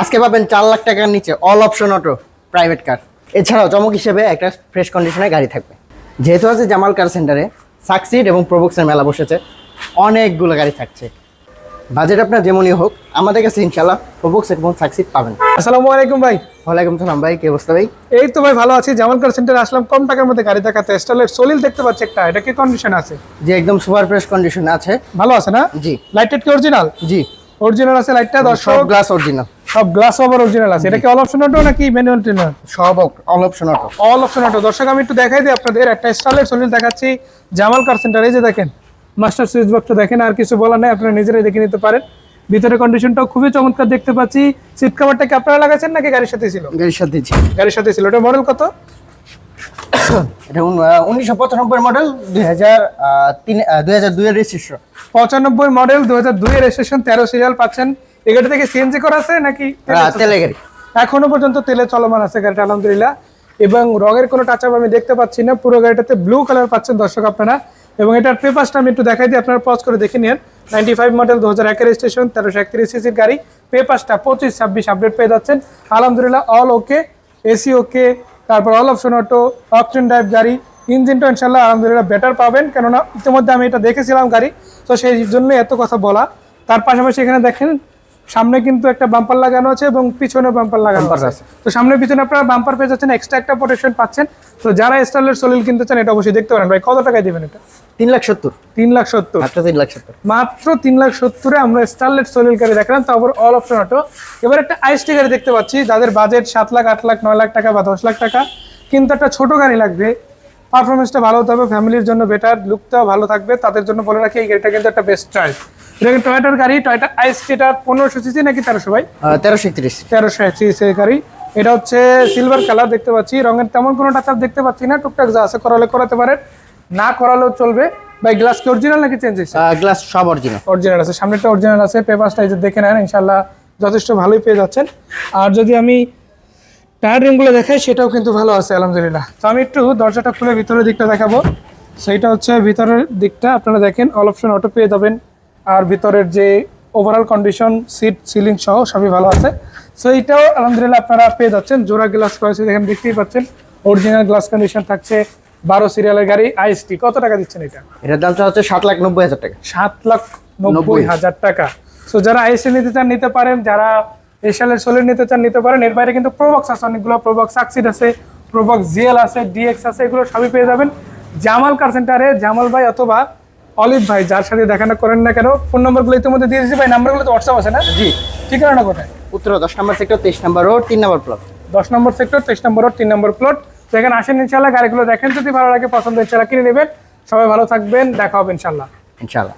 আজকে পাবেন চার লাখ টাকার নিচে all option auto private car এছাড়াও চমক হিসেবে একটা ফ্রেশ কন্ডিশনে গাড়ি থাকবে। যেহেতু আছে জামাল কার সেন্টারে সাকসিড এবং প্রবক্সের মেলা বসেছে অনেকগুলো গাড়ি থাকছে। বাজেট আপনার যেমনই হোক আমাদের কাছে ইনশাল্লাহ প্রবক্স এবং সাকসিড পাবেন। আসসালামু আলাইকুম ভাই। ওয়ালাইকুম সালাম ভাই কি অবস্থা ভাই? এই তো ভাই ভালো আছি। জামাল কার সেন্টারে আসলাম কম টাকার মধ্যে গাড়ি দেখাতে। স্টাইলের সলিল দেখতে পাচ্ছি একটা এটা কি কন্ডিশন আছে? যে একদম সুপার ফ্রেশ কন্ডিশন আছে। ভালো আছে না? জি। লাইটেড কি অরিজিনাল জি। অরিজিনাল আছে লাইটটা দর্শক। গ্লাস অরিজিনাল সব গ্লাস ওভার অরিজিনাল আছে। এটা কি অল অপশন অটো নাকি ম্যানুয়াল ট্রেনার সব all option auto all option auto দর্শক আমি একটু দেখাই দিই আপনাদের। একটা স্টাইলের সলিল দেখাচ্ছি। জামাল কার সেন্টার এই যে দেখেন মাস্টার সুইচ বক্সটা দেখেন আর কিছু বলার নেই আপনারা নিজেরাই দেখে নিতে পারেন। ভিতরে কন্ডিশনটাও খুবই চমৎকার দেখতে পাচ্ছি। সিট কভারটা কি আপনারা লাগাচ্ছেন নাকি গাড়ির সাথে ছিল? গাড়ির সাথে ছিল। গাড়ির সাথে ছিল। এটা মডেল কত? এটা উনিশশো পঁচানব্বই মডেল দুই হাজার তিন দুই হাজার দুইয়ের রেজিস্ট্রেশন পঁচানব্বই মডেল দু হাজার দুই রেজিস্ট্রেশন তেরো সিরিয়াল পাচ্ছেন। এই গাড়ি থেকে সিএনজি করা আছে নাকি? তেলে গাড়ি। এখনও পর্যন্ত তেলে চলমান আছে গাড়িটা আলহামদুলিল্লাহ। এবং রঙের কোনো টাচ আমি দেখতে পাচ্ছি না পুরো গাড়িটাতে ব্লু কালার পাচ্ছেন দর্শক আপনারা। এবং এটার পেপারসটা আমি একটু দেখাই দিই আপনারা পজ করে দেখে নিন। নাইনটি ফাইভ মডেল দু হাজার একের স্টেশন তেরোশো একত্রিশ সিসির গাড়ি। পেপারসটা পঁচিশ ছাব্বিশ আপডেট পেয়ে যাচ্ছেন। আলহামদুলিল্লাহ অল ওকে এসি ওকে তারপর all option auto option drive গাড়ি ইঞ্জিনটা ইনশাল্লাহ আলহামদুলিল্লাহ বেটার পাবেন। কেননা ইতিমধ্যে আমি এটা দেখেছিলাম গাড়ি তো সেই জন্য এত কথা বলা। তার পাশাপাশি এখানে দেখেন সামনে কিন্তু একটা বাম্পার লাগানো আছে এবং পিছনে বাম্পার লাগানো আছে। তো সামনে পিছনে আপনারা বাম্পার পেয়ে যাচ্ছেন এক্সট্রা একটা প্রোটেকশন পাচ্ছেন। তো যারা স্টাইলের সলিল কিনতে চান এটা অবশ্যই দেখতে পারেন। ভাই কত টাকায় দিবেন এটা? তিন লাখ সত্তর। তিন লাখ সত্তর। মাত্র তিন লাখ সত্তর। মাত্র তিন লাখ সত্তরে আমরা স্টারলেট সলিল গাড়ি দেখলাম তারপর অল অপশন অটো এবার একটা আইসটি গাড়ি দেখতে পাচ্ছি যাদের বাজেট সাত লাখ আট লাখ নয় লাখ টাকা বা দশ লাখ টাকা। কিন্তু একটা ছোট গাড়ি লাগবে। পারফরমেন্সটা ভালো হতে হবে ফ্যামিলির জন্য বেটার লুকটাও ভালো থাকবে তাদের জন্য বলে রাখি এই গাড়িটা কিন্তু একটা বেস্ট চয়েস এটা কিন্তু টয়টার গাড়ি টয়টা আইসটিটা পনেরোশো সিসি নাকি তেরোশো ভাই? তেরোশো একত্রিশ। তেরোশো সিসি গাড়ি। এটা হচ্ছে সিলভার কালার দেখতে পাচ্ছি। রঙের তেমন কোনো টাচ দেখতে পাচ্ছি না। টুকটাক যা আছে করালে করাতে পারেন। না করালেও চলবে। ভাই গ্লাস কি অরিজিনাল নাকি চেঞ্জ হয়েছে? গ্লাস সব অরিজিনাল অরিজিনাল আছে। সামনেটা অরিজিনাল আছে। পেপারসটা এই যে দেখে নেন ইনশাল্লাহ যথেষ্ট ভালোই পেয়ে যাচ্ছেন। আর যদি আমি টায়ার রিংগুলো দেখাই সেটাও কিন্তু ভালো আছে আলহামদুলিল্লাহ। তো আমি একটু দরজাটা খুলে ভিতরের দিকটা দেখাবো। সেইটা হচ্ছে ভিতরের দিকটা। আপনারা দেখেন অল অপশন অটো পেয়ে যাবেন। আর ভিতরের যে ওভারঅল কন্ডিশন সিট সিলিং সহ সবই ভালো আছে। সো এইটাও আলহামদুলিল্লাহ আপনারা পেয়ে যাচ্ছেন। জোড়া গ্লাস রয়েছে দেখেন দেখতেই পাচ্ছেন। অরিজিনাল গ্লাস কন্ডিশন থাকছে বারো সিরিয়ালের গাড়ি আইএসটি কত টাকা দিচ্ছেন এটা? এটার দামটা হচ্ছে সাত লাখ নব্বই হাজার টাকা। সাত লাখ নব্বই। হাজার টাকা। সো যারা আইসি নিতে চান নিতে পারেন। যারা এশালের সোলের নিতে চান নিতে পারেন। এর বাইরে কিন্তু প্রোবক্স আছে অনেকগুলো প্রোবক্স সাকসিড আছে প্রোবক্স জিএল আছে ডিএক্স আছে এগুলো সবই পেয়ে যাবেন। জামাল কার সেন্টারে জামাল ভাই অথবা অলিভ ভাই যার সাথে দেখানো করেন না কেন ফোন নম্বরগুলো ইতিমধ্যে দিয়ে দিয়েছি। ভাই নাম্বারগুলো তো হোয়াটসঅ্যাপ আছে না? জি। ঠিকানা কোথায়? উত্তর দশ নম্বর সেক্টর তেইশ নম্বর রোড তিন নম্বর প্লট দশ নম্বর সেক্টর তেইশ নম্বর রোড তিন নম্বর প্লট তো এখানে আসেন ইনশাল্লাহ গাড়িগুলো দেখেন যদি ভালো লাগে পছন্দ ইনশাল্লাহ কিনে নেবেন। সবাই ভালো থাকবেন দেখা হবে ইনশাল্লাহ ইনশাল্লাহ